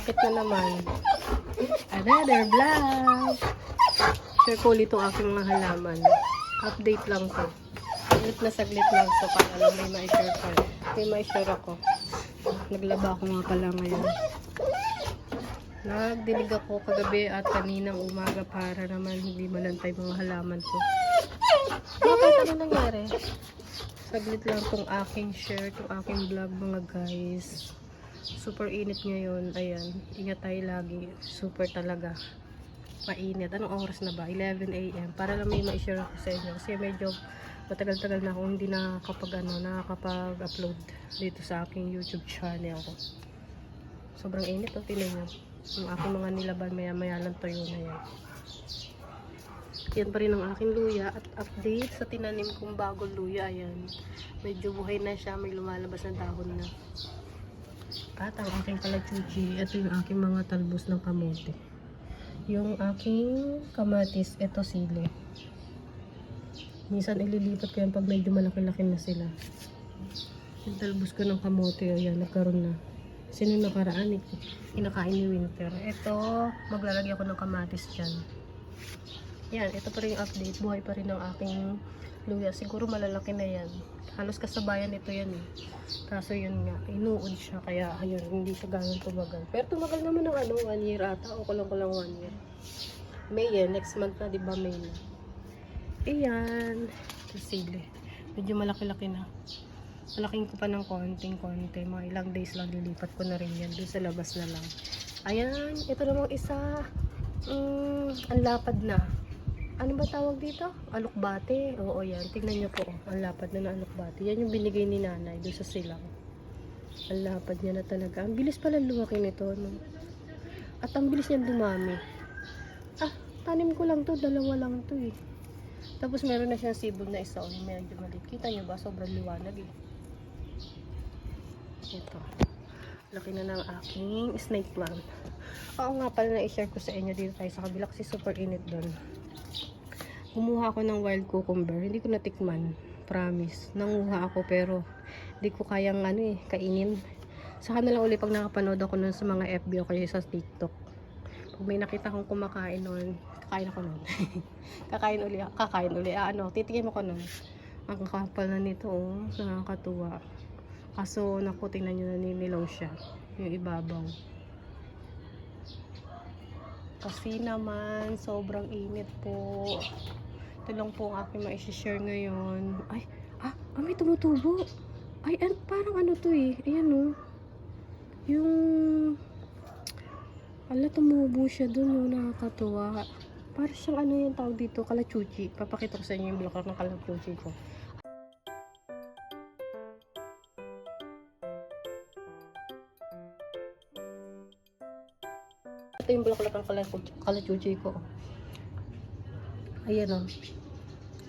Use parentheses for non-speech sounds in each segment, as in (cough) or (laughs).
Bakit na naman? Another vlog! Ko ulit itong aking mga halaman. Update lang to. Saglit na saglit lang so para lang may ma-share pa. May ma-share ako. Naglaba ako nga pala ngayon. Nagdilig ako kagabi at kaninang umaga para naman hindi malantay mga halaman ko. Bakit ano nangyari? Saglit lang tong aking share, tong aking vlog mga guys. Super init ngayon. Ayan, ingat tayo lagi. Super talaga. Mainit. Anong oras na ba? 11 a.m. Para lang may ma-share ako sa inyo. Kasi medyo matagal-tagal na ako hindi nakakapag ano, nakakapag-upload dito sa aking YouTube channel ko. Sobrang init oh, tingnan nyo. Yung aking mga nilaban maya-maya lang tuyo na yan. Yan pa rin ang aking luya at update sa tinanim kong bagong luya. Ayan. Medyo buhay na siya. May lumalabas na dahon na. At ang aking kalachuchi, ito yung aking mga talbos ng kamote. Yung aking kamatis, ito sili. Minsan ililipat ko yan pag medyo malaki-laki na sila. Yung talbos ko ng kamote, ayan, nagkaroon na. Sino nakaraan? Kinakain ni Winter. Ito, maglalagay ako ng kamatis dyan. Yan, ito pa rin yung update. Buhay pa rin ang aking luya. Siguro malalaki na yan. Halos kasabayan ito yan eh. Kaso yun nga, inuod siya. Kaya ayun, hindi siya ganun tumagal. Pero tumagal naman ng ano, one year ata. O kulang kulang one year. May yan, next month na, di ba May na. Ayan. Ito sili. Medyo malaki-laki na. Malaking ko pa ng konting-konti. Mga ilang days lang lilipat ko na rin yan. Doon sa labas na lang. Ayan. Ito namang isa. Mm, ang lapad na. Ano ba tawag dito? Alukbate. Oo, yan. Tingnan nyo po. Ang lapad na na alukbate. Yan yung binigay ni nanay doon sa silang. Ang lapad niya na talaga. Ang bilis pala lumaki nito. No? At ang bilis niya dumami. Ah, tanim ko lang to. Dalawa lang to eh. Tapos meron na siyang sibol na isa. Oh, medyo maliit. Kita nyo ba? Sobrang liwanag eh. Ito. Laki na ng aking snake plant. Oo nga pala na-share ko sa inyo dito tayo sa kabila kasi super init doon. Kumuha ako ng wild cucumber. Hindi ko natikman. Promise. Nanguha ako pero hindi ko kayang ano eh, kainin. Saka na lang uli pag nakapanood ako nun sa mga FB o kaya sa TikTok. Pag may nakita kong kumakain nun, kakain ako nun. (laughs) kakain uli, kakain uli. Ah, ano, titikim ako nun. Ang kakapal na nito, oh. Nakakatuwa. Kaso, naku, tingnan nyo naninilaw siya. Yung ibabaw. Kasi naman, sobrang init po. Ito lang po ang aking ma-share ngayon. Ay, ah, ah, may tumutubo. Ay, an, parang ano to eh. Ayan oh. Yung, ala, tumubo siya dun oh, nakakatuwa. Para siyang ano yung tawag dito, kalachuchi. Papakita ko sa inyo yung bulaklak ng kalachuchi ko. Ito yung bulaklak ng kalachuchi, ko. Ayan o.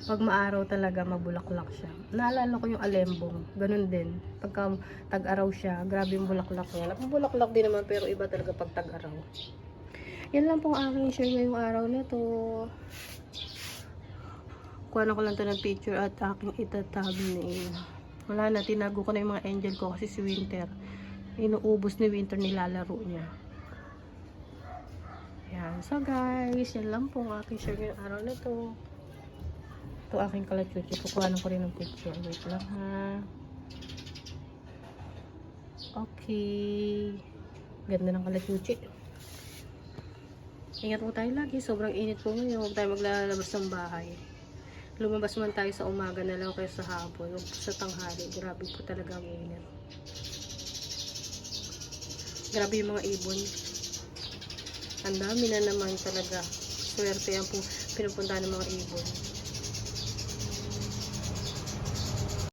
Pag maaraw talaga, mabulaklak siya. Naalala ko yung alembong. Ganun din. Pagka tag-araw siya, grabe yung bulaklak niya. Napabulaklak din naman, pero iba talaga pag tag-araw. Yan lang pong aking share ngayong araw na to. Kuha na ko lang to ng picture at aking itatag ni wala na, tinago ko na yung mga angel ko kasi si Winter, inuubos ni Winter nilalaro niya. Yan. So guys, yan lang po ang aking share ngayong araw na to. Ito aking kalachuchi. Kukuha ko rin ng picture. Wait lang ha. Okay. Ganda ng kalachuchi. Ingat po tayo lagi. Sobrang init po ngayon. Huwag tayo maglalabas ng bahay. Lumabas man tayo sa umaga na lang kaya sa hapon. Huwag sa tanghali. Grabe po talaga ang init. Grabe yung mga ibon. Ang dami na naman talaga. Swerte yan po pinupunta ng mga ibon.